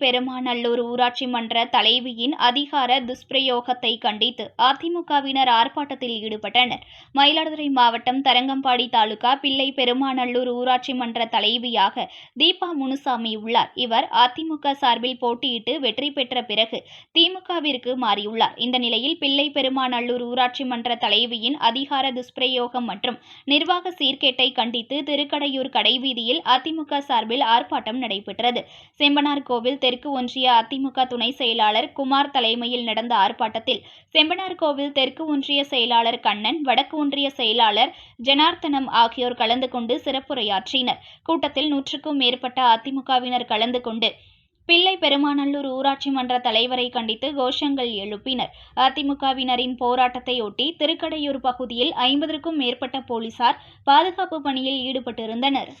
பெருமாநல்லூர் ஊராட்சி மன்ற தலைவியின் அதிகார துஷ்பிரயோகத்தை கண்டித்து அதிமுகவினர் ஆர்ப்பாட்டத்தில் ஈடுபட்டனர். மயிலாடுதுறை மாவட்டம் தரங்கம்பாடி தாலுகா பிள்ளை பெருமாநல்லூர் ஊராட்சி மன்ற தலைவியாக தீபா முனுசாமி உள்ளார். இவர் அதிமுக சார்பில் போட்டியிட்டு வெற்றி பெற்ற பிறகு திமுகவிற்கு மாறியுள்ளார். இந்த நிலையில் பிள்ளை பெருமாநல்லூர் ஊராட்சி மன்ற தலைவியின் அதிகார துஷ்பிரயோகம் மற்றும் நிர்வாக சீர்கேட்டை கண்டித்து திருக்கடையூர் கடைவீதியில் அதிமுக சார்பில் ஆர்ப்பாட்டம் நடைபெற்றது. செம்பனார் கோவில் தெற்கு ஒன்றிய அதிமுக துணை செயலாளர் குமார் தலைமையில் நடந்த ஆர்ப்பாட்டத்தில் செம்பனார் கோவில் தெற்கு ஒன்றிய செயலாளர் கண்ணன் வடக்கு ஒன்றிய செயலாளர் ஜனார்த்தனம் ஆகியோர் கலந்து கொண்டு சிறப்புரையாற்றினர். கூட்டத்தில் நூற்றுக்கும் மேற்பட்ட அதிமுகவினர் கலந்து கொண்டு பிள்ளை பெருமாநல்லூர் ஊராட்சி மன்ற தலைவரை கண்டித்து கோஷங்கள் எழுப்பினர். அதிமுகவினரின் போராட்டத்தையொட்டி திருக்கடையூர் பகுதியில் ஐம்பதற்கும் மேற்பட்ட போலீசார் பாதுகாப்பு பணியில் ஈடுபட்டிருந்தனர்.